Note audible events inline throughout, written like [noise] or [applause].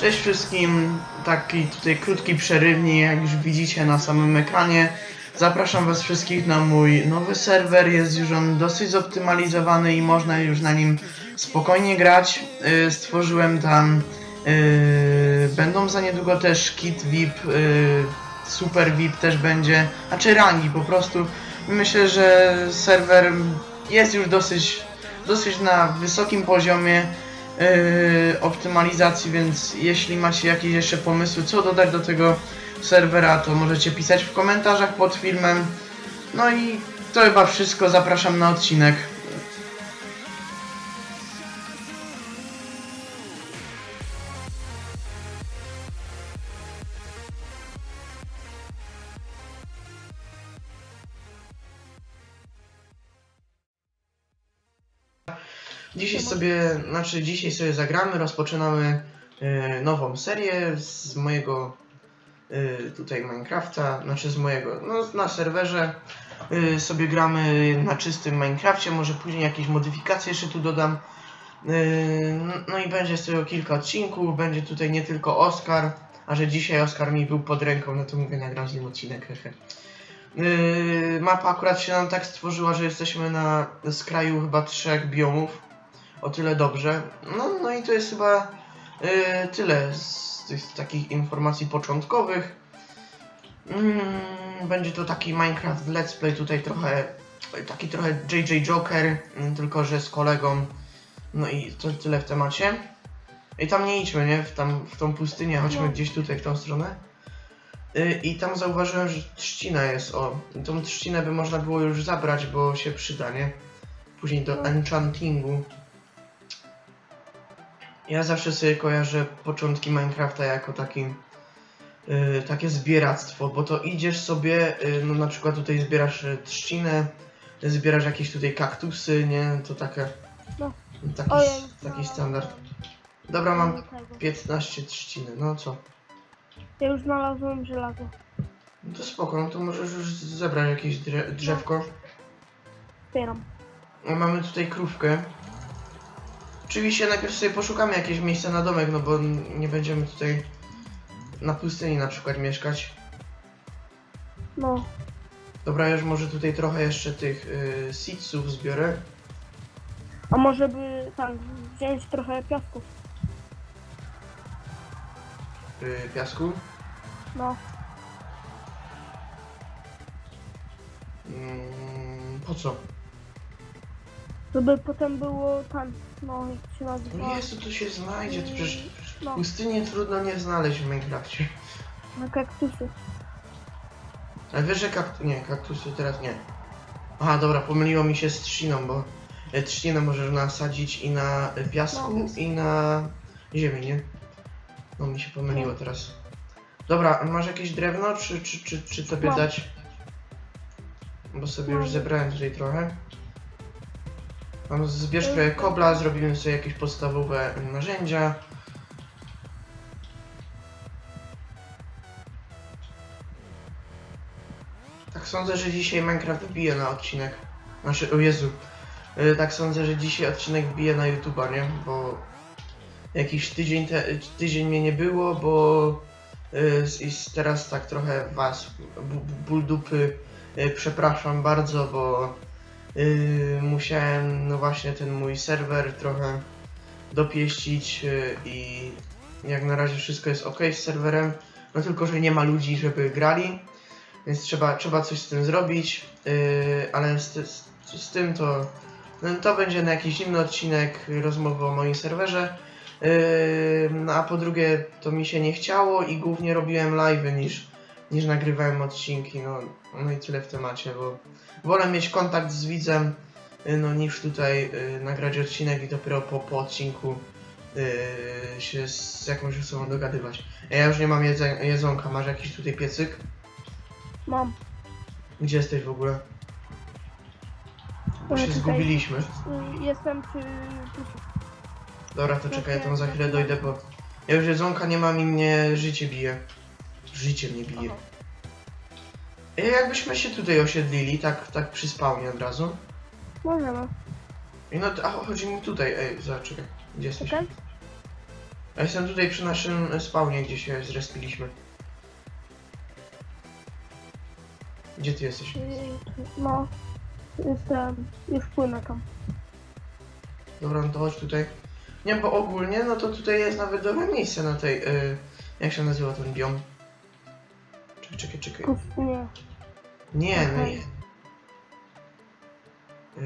Cześć wszystkim, taki tutaj krótki przerywnik, jak już widzicie na samym ekranie. Zapraszam was wszystkich na mój nowy serwer, jest już on dosyć zoptymalizowany i można już na nim spokojnie grać. Yy, Stworzyłem tam, yy, będą za niedługo też kit VIP, yy, super VIP też będzie, znaczy rangi po prostu. Myślę, że serwer jest już dosyć, dosyć na wysokim poziomie optymalizacji, więc jeśli macie jakieś jeszcze pomysły, co dodać do tego serwera, to możecie pisać w komentarzach pod filmem. No i to chyba wszystko, zapraszam na odcinek. Dzisiaj sobie, znaczy dzisiaj sobie zagramy, rozpoczynamy e, nową serię z mojego e, tutaj Minecrafta, znaczy z mojego, no na serwerze e, sobie gramy na czystym Minecrafcie, może później jakieś modyfikacje jeszcze tu dodam. E, no i będzie z tego kilka odcinków, będzie tutaj nie tylko Oskar, a że dzisiaj Oskar mi był pod ręką, no to mówię nagram z nim odcinek, hehe. Yy, mapa akurat się nam tak stworzyła, że jesteśmy na skraju chyba trzech biomów. O tyle dobrze. No, no i to jest chyba yy, tyle z tych takich informacji początkowych. Mm, będzie to taki Minecraft Let's Play, tutaj trochę taki trochę JJ Joker, mm, tylko że z kolegą. No i to tyle w temacie. I tam nie idźmy, nie? W, tam, w tą pustynię, chodźmy No. gdzieś tutaj w tą stronę. Y, I tam zauważyłem, że trzcina jest, o. I tą trzcinę by można było już zabrać, bo się przyda, nie? Później do No. enchantingu. Ja zawsze sobie kojarzę początki Minecrafta jako taki, y, takie zbieractwo, bo to idziesz sobie, y, no na przykład tutaj zbierasz y, trzcinę, zbierasz jakieś tutaj kaktusy, nie? To takie, No. taki, Ojej, taki no. standard. Dobra, mam Do tego. 15 trzciny, no co? Ja już znalazłem żelazo. No to spoko, no to możesz już zebrać jakieś dre- drzewko. Zbieram. No, mamy tutaj krówkę. Oczywiście najpierw sobie poszukamy jakieś miejsca na domek, no bo nie będziemy tutaj na pustyni na przykład mieszkać. No. Dobra, już może tutaj trochę jeszcze tych y, seedsów zbiorę. A może by tak wziąć trochę piasków. Y, piasku. No. Mm, po co? Żeby potem było tam, no się nazywa. No Jezu, tu się znajdzie, to przecież No, pustynię trudno nie znaleźć w Minecrafcie. na kaktusy. Ale wiesz, że. Nie, kaktusy teraz nie. Aha, dobra, pomyliło mi się z trzciną, bo e, trzcinę możesz nasadzić i na e, piasku, No. i na ziemi, nie? No mi się pomyliło teraz. Dobra, a masz jakieś drewno, czy, czy, czy, czy tobie Mam. dać? Bo sobie już Mam. zebrałem tutaj trochę. Mam zbierz kobla, zrobimy sobie jakieś podstawowe narzędzia. Tak sądzę, że dzisiaj Minecraft wbije na odcinek. Znaczy, o Jezu. Y, Tak sądzę, że dzisiaj odcinek wbije na YouTube'a, nie? Bo jakiś tydzień, te, tydzień mnie nie było, bo z- i teraz tak trochę was, bu- bu- ból dupy, y, przepraszam bardzo, bo y, musiałem, no właśnie, ten mój serwer trochę dopieścić y, i jak na razie wszystko jest ok z serwerem, no tylko, że nie ma ludzi, żeby grali. Więc trzeba, trzeba coś z tym zrobić, yy, ale z, z, z tym to, no, to będzie na jakiś inny odcinek rozmowy o moim serwerze. Yy, no, a po drugie, to mi się nie chciało i głównie robiłem live'y niż, niż nagrywałem odcinki. No, no i tyle w temacie, bo wolę mieć kontakt z widzem, yy, no, niż tutaj yy, nagrać odcinek i dopiero po, po odcinku yy, się z jakąś osobą dogadywać. Ja już nie mam jedze, jedzonka, masz jakiś tutaj piecyk? Mam. Gdzie jesteś w ogóle? Bo się tutaj. zgubiliśmy. Y, Jestem przy... przy... Dobra, to czekaj, ja tam za chwilę dojdę, bo ja już jedzonka nie mam i mnie życie bije. Życie mnie bije. Aha. Ej, jakbyśmy się tutaj osiedlili, tak, tak przy spawnie od razu. Możemy. I no, to- a chodzi mi tutaj, ej, zaczekaj, gdzie jesteś? Czekaj. Ja jestem tutaj przy naszym spawnie, gdzie się zrespiliśmy. Gdzie ty jesteś? No, jestem, już płynę tam. Dobra, no to chodź tutaj. Nie, bo ogólnie, no to tutaj jest nawet dobre miejsce na tej, y, jak się nazywa ten biom? Czekaj, czekaj. Pustynię. Nie, no nie.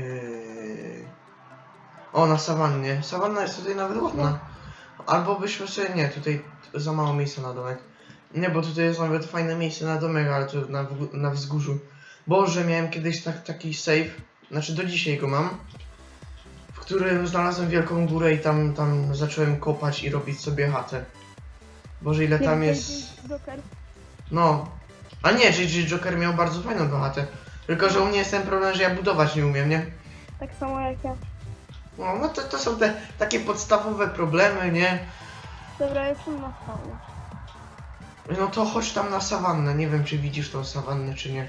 Yy... O, na sawannie. Sawanna jest tutaj nawet ładna. Albo byśmy sobie... Nie, tutaj za mało miejsca na domek. Nie, bo tutaj jest nawet fajne miejsce na domek, ale to na, na wzgórzu. Boże, miałem kiedyś tak, taki save, znaczy do dzisiaj go mam, w którym znalazłem wielką górę i tam, tam zacząłem kopać i robić sobie chatę. Boże, ile tam jest... No. A nie, JJ Joker miał bardzo fajną tą chatę. Tylko, że u mnie jest ten problem, że ja budować nie umiem, nie? Tak samo jak ja. No, no to, to są te takie podstawowe problemy, nie? Dobra, jestem na stałe. No to chodź tam na sawannę. Nie wiem, czy widzisz tą sawannę, czy nie.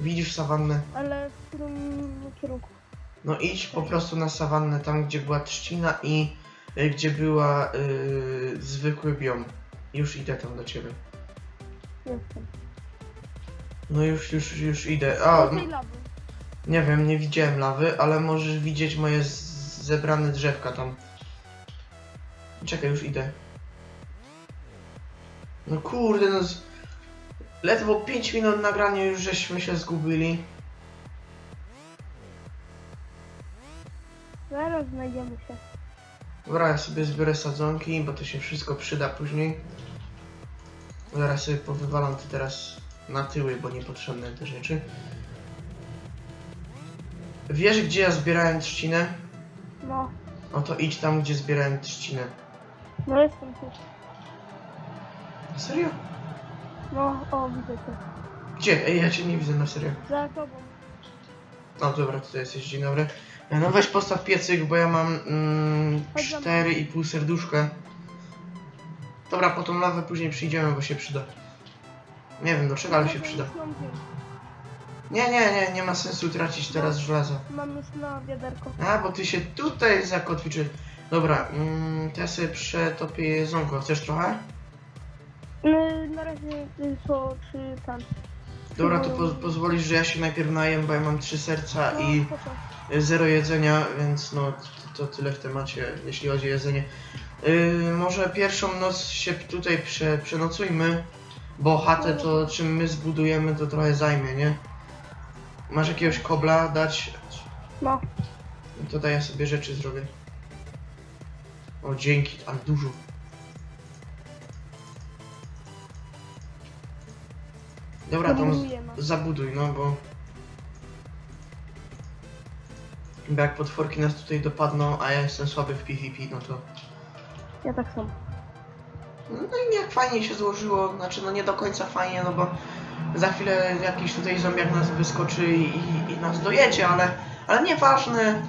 Widzisz sawannę? Ale w którym kierunku? No idź po prostu na sawannę, tam gdzie była trzcina i y, gdzie była y, zwykły biom. Już idę tam do ciebie. Jestem. No już, już, już idę. A, lawy. Nie wiem, nie widziałem lawy, ale możesz widzieć moje z- zebrane drzewka tam. Czekaj, już idę. No kurde, no z... Ledwo 5 minut nagrania już żeśmy się zgubili. Zaraz znajdziemy się. Dobra, ja sobie zbiorę sadzonki, bo to się wszystko przyda później. Zaraz sobie powywalam to teraz na tyły, bo niepotrzebne te rzeczy. Wiesz, gdzie ja zbierałem trzcinę? No, No to idź tam, gdzie zbierałem trzcinę. no jestem tu. Serio? No, o, widzę cię. Gdzie? Ej, ja cię nie widzę na serio. Za tobą. No dobra, tutaj jesteś, dzień dobry. No weź postaw piecyk, bo ja mam mm, Chodź za mną. 4,5 serduszka. Dobra, po tą lawę później przyjdziemy, bo się przyda. Nie wiem do czego, ale się przyda. już mam wziąć. Nie, nie, nie, nie ma sensu tracić teraz żelaza. Mam już na wiaderko. A, bo ty się tutaj zakotwiczy. Dobra, mm, to ja sobie przetopię jedzonko. Chcesz trochę? Yy, na razie y, to czy tam. Dobra, to po pozwolisz, że ja się najpierw najem, bo ja mam trzy serca No, i spoko. zero jedzenia, więc no to, to tyle w temacie, jeśli chodzi o jedzenie. Yy, może pierwszą noc się tutaj prze, przenocujmy, bo chatę to czym my zbudujemy to trochę zajmie, nie? Masz jakiegoś kobla dać? No, To daj ja sobie rzeczy zrobię. O dzięki, ale dużo. Dobra, z- zabuduj, no bo... Bo jak potworki nas tutaj dopadną, a ja jestem słaby w PvP, no to... Ja tak samo. No i jak fajnie się złożyło, znaczy no nie do końca fajnie, no bo za chwilę jakiś tutaj zombiak nas wyskoczy i, i, nas dojedzie, ale, ale nieważne,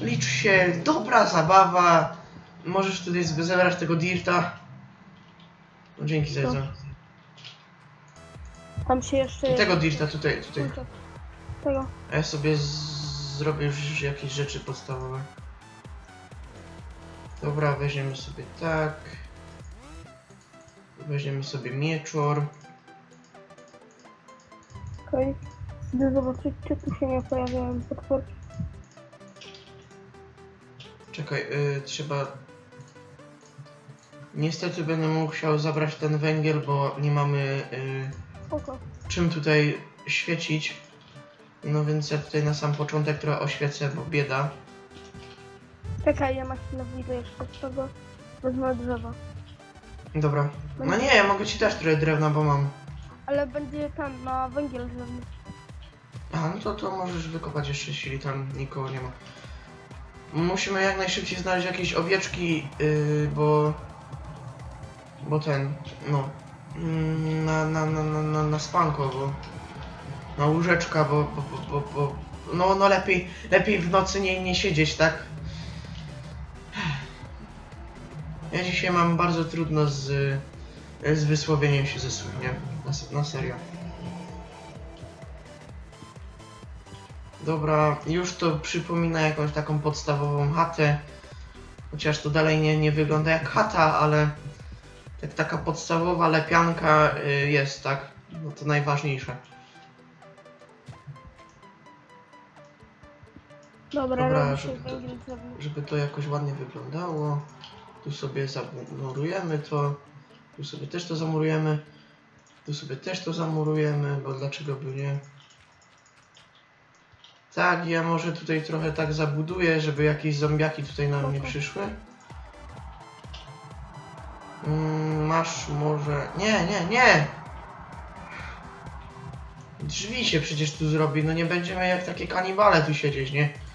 licz się dobra zabawa, możesz tutaj zebrać tego dirta. No dzięki za jedzenie. Tam się jeszcze... I tego dirta tutaj, tutaj. Tego. A ja sobie z- zrobię już jakieś rzeczy podstawowe. Dobra, weźmiemy sobie tak. Weźmiemy sobie mieczor. Okej. Idę zobaczyć, czy tu się nie pojawiają potworki. Czekaj, y, trzeba... Niestety będę musiał zabrać ten węgiel, bo nie mamy y, czym tutaj świecić. No więc ja tutaj na sam początek trochę oświecę, bo bieda. Czekaj, ja na chwilę wyjdę jeszcze z tego. Wezmę drzewa. Dobra. No nie, ja mogę ci dać trochę drewna, bo mam. Ale będzie tam na węgiel drzewny. Aha, no to, to możesz wykopać jeszcze, jeśli tam nikogo nie ma. Musimy jak najszybciej znaleźć jakieś owieczki, yy, bo... Bo ten, no... mm, Na, na, na, na, na, na spanko, bo... Na łóżeczka, bo, bo, bo, bo, bo... No, no lepiej, lepiej w nocy nie, nie siedzieć, tak? Ja dzisiaj mam bardzo trudno z, z wysłowieniem się ze słów, nie? Na, na serio. Dobra, już to przypomina jakąś taką podstawową chatę. Chociaż to dalej nie, nie wygląda jak chata, ale tak taka podstawowa lepianka y, jest, tak? No to najważniejsze. Dobra, Dobra, robi się żeby to- żeby to jakoś ładnie wyglądało. Tu sobie zamurujemy to. Tu sobie też to zamurujemy. Tu sobie też to zamurujemy, bo dlaczego by nie? Tak, ja może tutaj trochę tak zabuduję, żeby jakieś zombiaki tutaj nam nie Spoko. przyszły. Mm, masz może... Nie, nie, nie! Drzwi się przecież tu zrobi, no nie będziemy jak takie kanibale tu siedzieć, nie?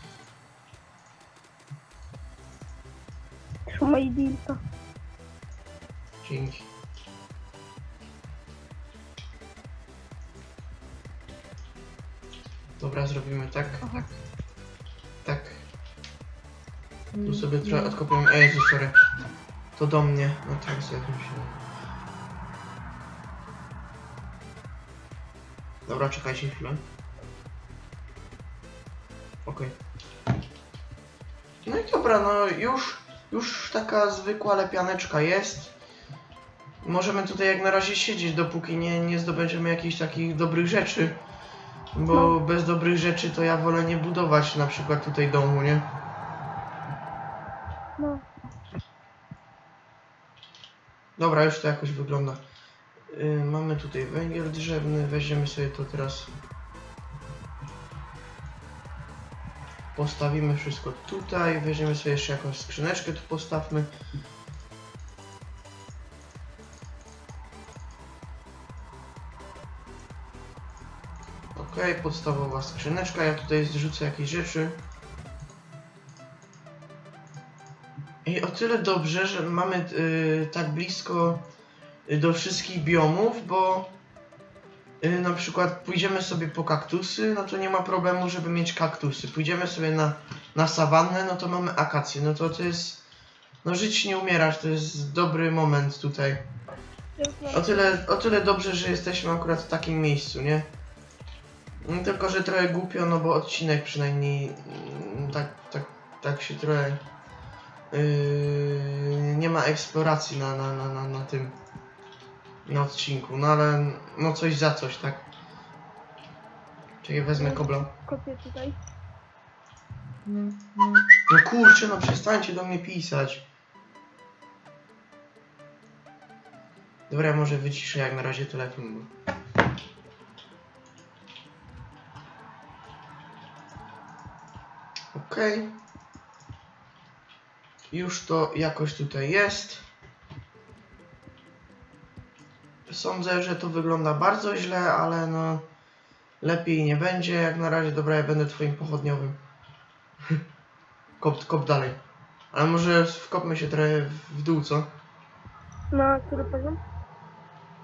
Dilta. Dzięki. Dobra, zrobimy tak. Aha. Tak. Tu sobie trochę odkopiemy. Ej, Jezu, sorry. To do mnie. No tak, sobie się. Dobra, czekajcie chwilę. Okej. No i dobra, no już, już taka zwykła lepianeczka jest. Możemy tutaj jak na razie siedzieć, dopóki nie, nie zdobędziemy jakichś takich dobrych rzeczy. Bo No. bez dobrych rzeczy to ja wolę nie budować na przykład tutaj domu, nie? No, Dobra, już to jakoś wygląda. Yy, mamy tutaj węgiel drzewny, weźmiemy sobie to teraz. Postawimy wszystko tutaj, weźmiemy sobie jeszcze jakąś skrzyneczkę tu postawmy. Okej, podstawowa skrzyneczka, ja tutaj zrzucę jakieś rzeczy. I o tyle dobrze, że mamy y, tak blisko y, do wszystkich biomów, bo y, na przykład pójdziemy sobie po kaktusy, no to nie ma problemu, żeby mieć kaktusy. Pójdziemy sobie na, na sawannę, no to mamy akacje. No to to jest. No żyć nie umierać, to jest dobry moment tutaj. O tyle, o tyle dobrze, że jesteśmy akurat w takim miejscu, nie? No, tylko, że trochę głupio, no bo odcinek przynajmniej mm, tak, tak, tak się trochę yy, nie ma eksploracji na, na, na, na, na tym na odcinku, no ale no coś za coś, tak? Czekaj, wezmę kobla. Kopię tutaj. No kurczę, no przestańcie do mnie pisać. Dobra, ja może wyciszę jak na razie telefon. Okej. Już to jakoś tutaj jest. Sądzę, że to wygląda bardzo źle, ale no... Lepiej nie będzie jak na razie. Dobra, ja będę twoim pochodniowym. [laughs] Kop, kop dalej. Ale może wkopmy się trochę w dół, co? Na który poziom?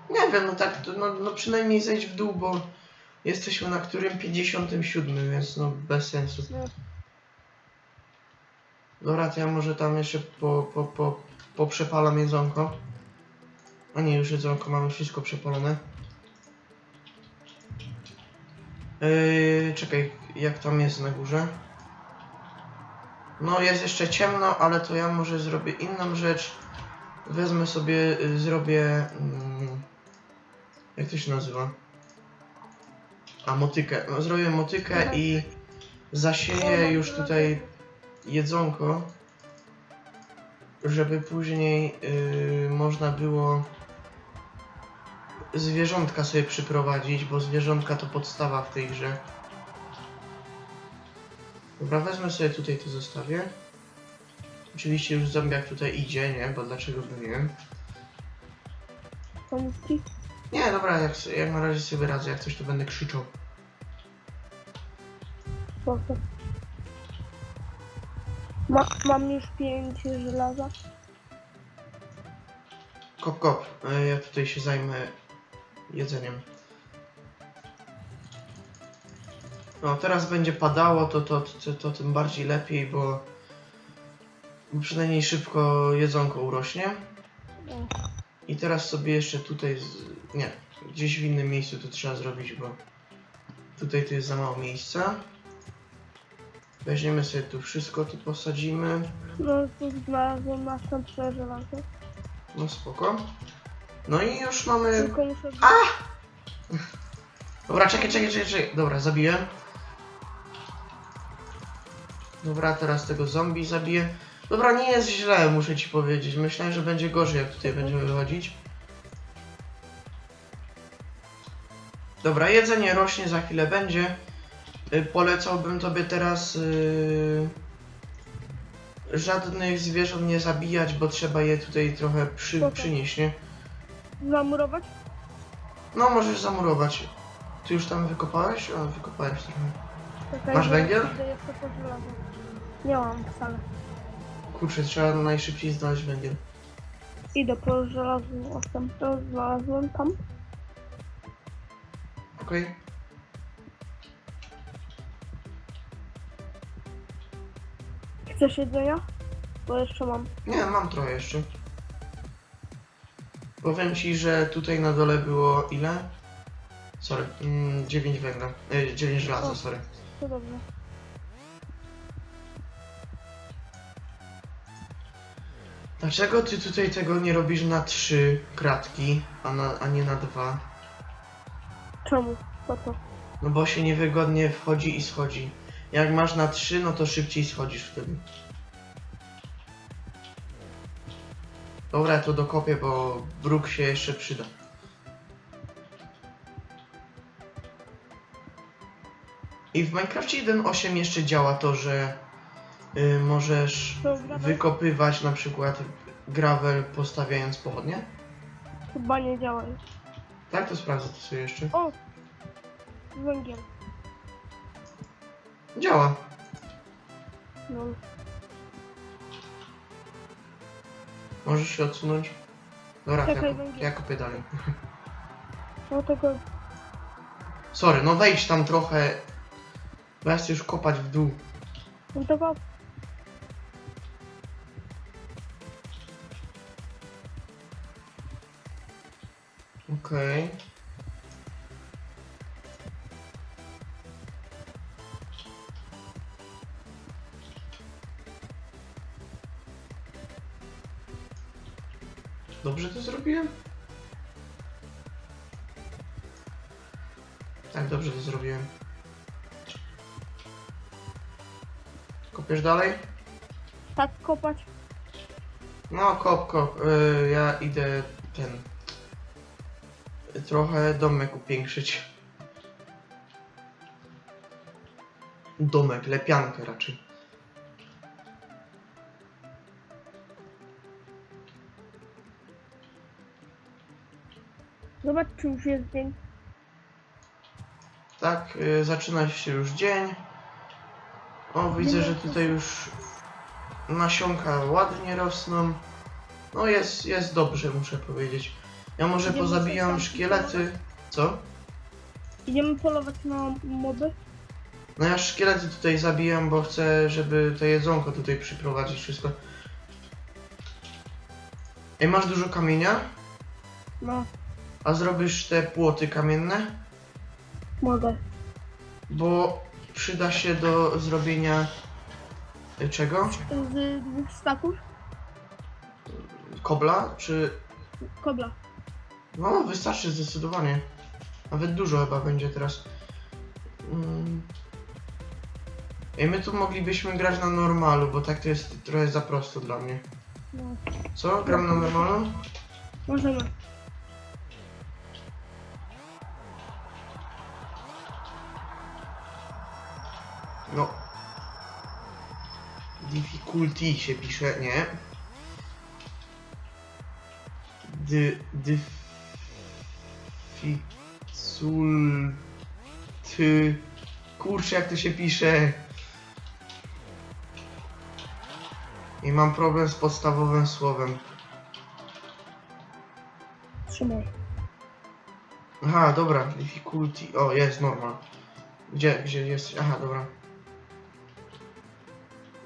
Nie wiem, no tak, no, no przynajmniej zejdź w dół, bo jesteśmy na którym 57, więc no bez sensu. No. Dobra, to ja może tam jeszcze po, po, po, poprzepalam jedzonko. A nie, już jedzonko mamy wszystko przepalone. Yy, czekaj, jak tam jest na górze? No jest jeszcze ciemno, ale to ja może zrobię inną rzecz. Wezmę sobie, y, zrobię... Mm, jak to się nazywa? A, motykę. No, zrobię motykę i zasieję już tutaj jedzonko, żeby później yy, można było zwierzątka sobie przyprowadzić, bo zwierzątka to podstawa w tej grze. Dobra, wezmę sobie tutaj to zostawię. Oczywiście już zombiak tutaj idzie, nie? Bo dlaczego by nie? Pomóc ci? Nie, dobra, jak, jak na razie sobie radzę, jak coś to będę krzyczał. Spoko. Ma, mam już pięć żelaza. Kop, kop. E, Ja tutaj się zajmę jedzeniem. No, teraz będzie padało, to, to, to, to tym bardziej lepiej, bo bo przynajmniej szybko jedzonko urośnie. I teraz sobie jeszcze tutaj, z... nie, gdzieś w innym miejscu to trzeba zrobić, bo tutaj to jest za mało miejsca. Weźmiemy sobie tu wszystko, tu posadzimy. No, tu znalazłem następne żelazo. No spoko. No i już mamy... Tylko muszę... Dobra, czekaj, czekaj, czekaj, czekaj. Dobra, zabiłem. Dobra, teraz tego zombie zabiję. Dobra, nie jest źle, muszę ci powiedzieć. Myślałem, że będzie gorzej, jak tutaj będziemy wychodzić. Dobra, jedzenie rośnie, za chwilę będzie. Y, Polecałbym tobie teraz y, żadnych zwierząt nie zabijać, bo trzeba je tutaj trochę przy, przynieść, nie? Zamurować? No, możesz zamurować. Ty już tam wykopałeś? O, wykopałeś trochę. Czekaj, Masz węgiel? Żelazo. Nie mam wcale. Kurczę, trzeba najszybciej znaleźć węgiel. Idę po żelazo następne. Znalazłem tam. Okej. Chcesz jedzenia? Bo jeszcze mam. Nie, mam trochę jeszcze. Powiem ci, że tutaj na dole było ile? Sorry, mm, 9 węgla. E, 9 żelaza, O. sorry. To dobrze. Dlaczego ty tutaj tego nie robisz na 3 kratki, a, na, a nie na 2? Czemu? Po co? No bo się niewygodnie wchodzi i schodzi. Jak masz na 3, no to szybciej schodzisz wtedy. Dobra, to dokopię, bo bruk się jeszcze przyda. I w Minecraft 1.8 jeszcze działa to, że y, możesz To gravel? wykopywać na przykład gravel postawiając pochodnie. Chyba nie działa już. Tak, to sprawdzę to sobie jeszcze. O! Węgiel. Działa. No. Możesz się odsunąć? Dobra, to Czekaj, ja, węgiel. ja kopię dalej. [laughs] No tego... Sorry, no wejdź tam trochę. Bo ja chcę już kopać w dół. No tego... Okej. Dobrze to zrobiłem? Tak, dobrze to zrobiłem. Kopiesz dalej? Tak kopać? No, kop, kop. Y, ja idę ten. Trochę domek upiększyć. Domek, lepiankę raczej. Zobacz, czy już jest dzień. Tak, y, zaczyna się już dzień. O, widzę, że tutaj już nasionka ładnie rosną. No jest, jest dobrze, muszę powiedzieć. Ja może Idziemy pozabijam tam szkielety. Co? Idziemy polować na moby. No ja szkielety tutaj zabijam, bo chcę, żeby to jedzonko tutaj przyprowadzić wszystko. Ej, masz dużo kamienia? No, A zrobisz te płoty kamienne? mogę. Bo przyda się do zrobienia... y, czego? Z dwóch staków? Kobla? Czy... Kobla. No, wystarczy zdecydowanie. Nawet dużo chyba będzie teraz. Mm. Ej, my tu moglibyśmy grać na normalu, bo tak to jest trochę za prosto dla mnie. No, Co? Gramy na normalu? możemy. No. Difficulty się pisze, nie. Dy... Difficulty... Kurczę, jak to się pisze. I mam problem z podstawowym słowem. Trzymaj. Aha, dobra, difficulty. O, jest normal. Gdzie, gdzie jest? Aha, dobra.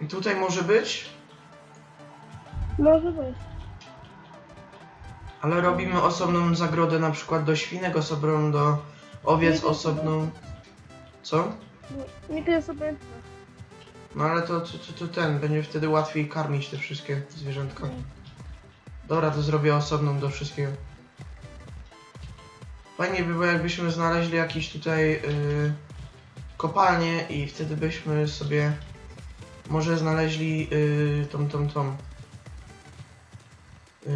I tutaj może być, Może być. ale robimy osobną zagrodę na przykład do świnek, osobną do owiec, Nie, to- osobną. Co? Nie, nie to jest obojętne. No ale to, to, to, to ten, będzie wtedy łatwiej karmić te wszystkie zwierzątka. Dobra, to zrobię osobną do wszystkiego. Fajnie by było jakbyśmy znaleźli jakiś tutaj yy, kopalnię i wtedy byśmy sobie może znaleźli yy, tą, tą, tą. Yy,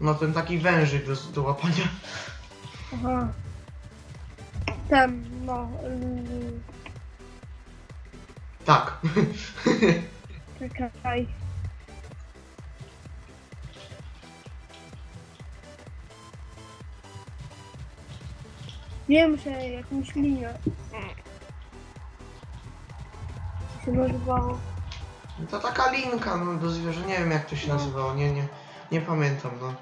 no ten taki wężyk do, do łapania. Aha. Ten, no. Yy, Tak. czekaj. Wiem, że jakąś linię. Się nazywało. To taka linka no, do zwierzę, nie wiem jak to się No. nazywało, nie, nie, nie pamiętam, no.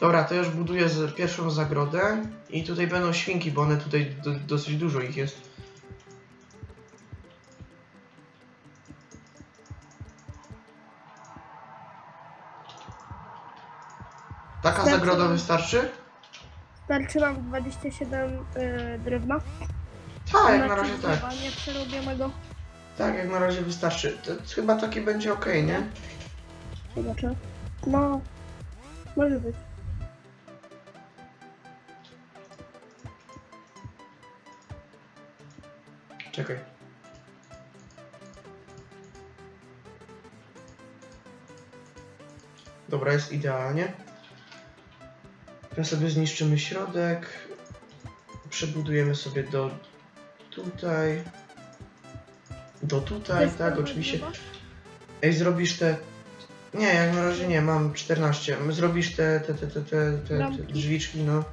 Dobra, to już buduję z, pierwszą zagrodę i tutaj będą świnki, bo one tutaj do, dosyć dużo ich jest. Taka zagroda nam- wystarczy? Starczy nam 27 yy, drewna. Tak, jak Na razie tak. przerobionego. Tak, jak na razie wystarczy. To chyba taki będzie ok, nie? Zobaczę. No, może być. Czekaj. Dobra, jest idealnie. Teraz sobie zniszczymy środek. Przebudujemy sobie do tutaj. Do tutaj, jest tak, oczywiście. drzewa? Ej, zrobisz te... Nie, jak na razie nie, mam 14. Zrobisz te, te, te, te, te, te, te Lampki? drzwiczki, no.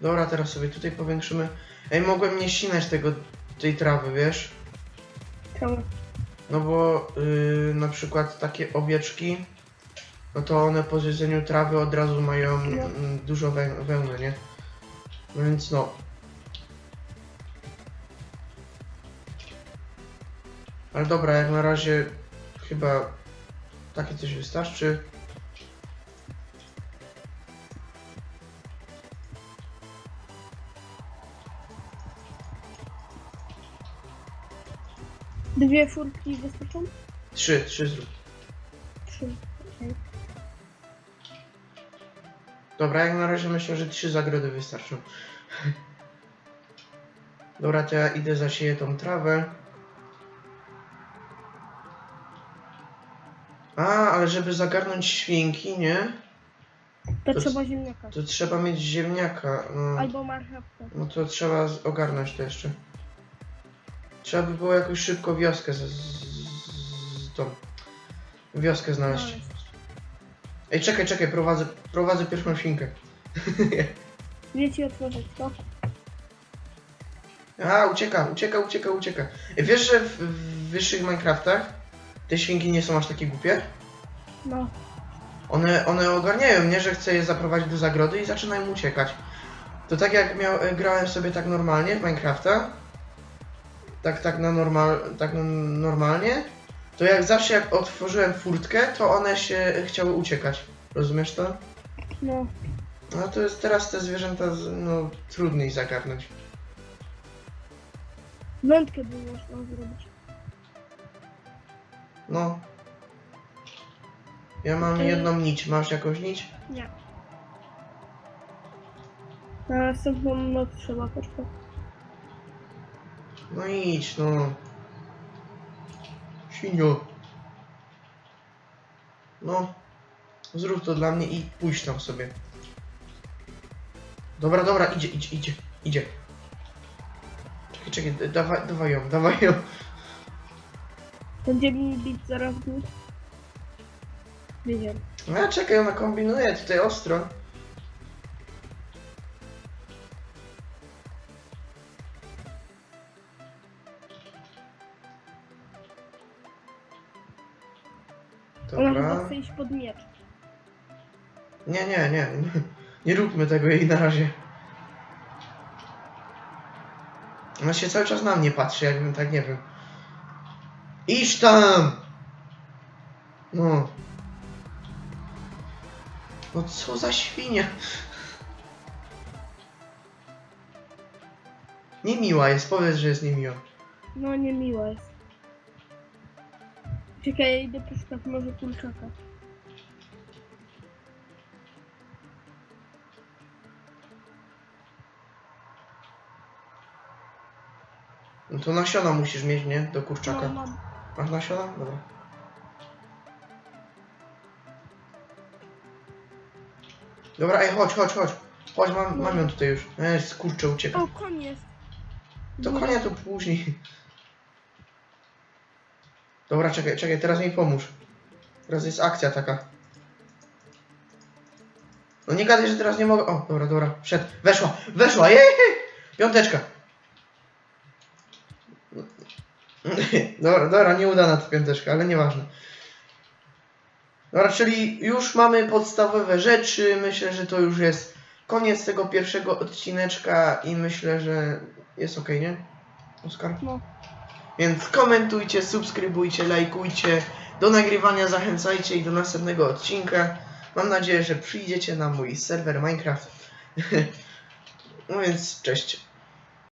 Dobra, teraz sobie tutaj powiększymy. Ej, mogłem nie ścinać tego, tej trawy, wiesz? Czemu? No bo yy, na przykład takie owieczki, no to one po zjedzeniu trawy od razu mają No. mm, dużo wę wełny, nie? Więc no. Ale dobra, jak na razie chyba takie coś wystarczy. Dwie furtki wystarczą? Trzy, trzy zrób. Trzy. Okej. Dobra, jak na razie myślę, że trzy zagrody wystarczą. [laughs] Dobra, to ja idę zasieję tą trawę. A, ale żeby zagarnąć świnki, nie? To, To trzeba ziemniaka. To trzeba mieć ziemniaka. No, Albo marchewkę. no to trzeba ogarnąć to jeszcze. Trzeba by było jakoś szybko wioskę z, z, z tą. Wioskę znaleźć. Ej, czekaj, czekaj, prowadzę, prowadzę pierwszą świnkę. [laughs] Wie ci otworzyć to? A, ucieka, ucieka, ucieka, ucieka. Ej, Wiesz, że w, w wyższych Minecraftach te świnki nie są aż takie głupie? No. One, one ogarniają mnie, że chcę je zaprowadzić do zagrody i zaczynają uciekać. To tak jak miał, e, grałem sobie tak normalnie w Minecrafta, tak, tak na normal, tak na normalnie, to jak zawsze jak otworzyłem furtkę, to one się chciały uciekać. Rozumiesz to? No. No to jest teraz te zwierzęta, z- no, trudniej zagarnąć. Wędkę by można zrobić. No. Ja mam jedną nić. Masz jakąś nić? Nie. Na następną noc trzeba poczekać. No idź, no. Świnio. No. Zrób to dla mnie i pójdź tam sobie. Dobra, dobra, idzie, idzie, idzie, idzie. Czekaj, czekaj, dawaj, dawaj ją, dawaj ją. Będziemy mi bić zaraz dół. Wiedziałem. A czekaj, ona kombinuje tutaj ostro. Ona chyba Dobra. chce iść pod miecz. Nie, nie, nie, nie. Róbmy tego jej na razie. Ona się cały czas na mnie patrzy, jakbym tak nie wiem. Idź tam! No. No co za świnia. Niemiła jest, powiedz, że jest niemiła. No niemiła jest. Czekaj, ja idę poszukać może kurczaka. No to nasiona musisz mieć, nie? Do kurczaka. No, mam. Masz nasiona? Dobra. Dobra, ej, chodź, chodź, chodź. Chodź, mam, mam ją tutaj już. Ej, kurczę, ucieka. O, koń jest. To konia to później. Dobra, czekaj, czekaj, teraz mi pomóż. Teraz jest akcja taka. No nie gadaj, że teraz nie mogę. O, dobra, dobra, wszedł. Weszła, weszła, jej! Piąteczka. [laughs] Dobra, dobra, nieudana ta piąteczka, ale nieważne. Dobra, czyli już mamy podstawowe rzeczy. Myślę, że to już jest koniec tego pierwszego odcineczka i myślę, że jest ok, nie? Oskar? No. Więc komentujcie, subskrybujcie, lajkujcie. Do nagrywania zachęcajcie i do następnego odcinka. Mam nadzieję, że przyjdziecie na mój serwer Minecraft. [laughs] no więc cześć.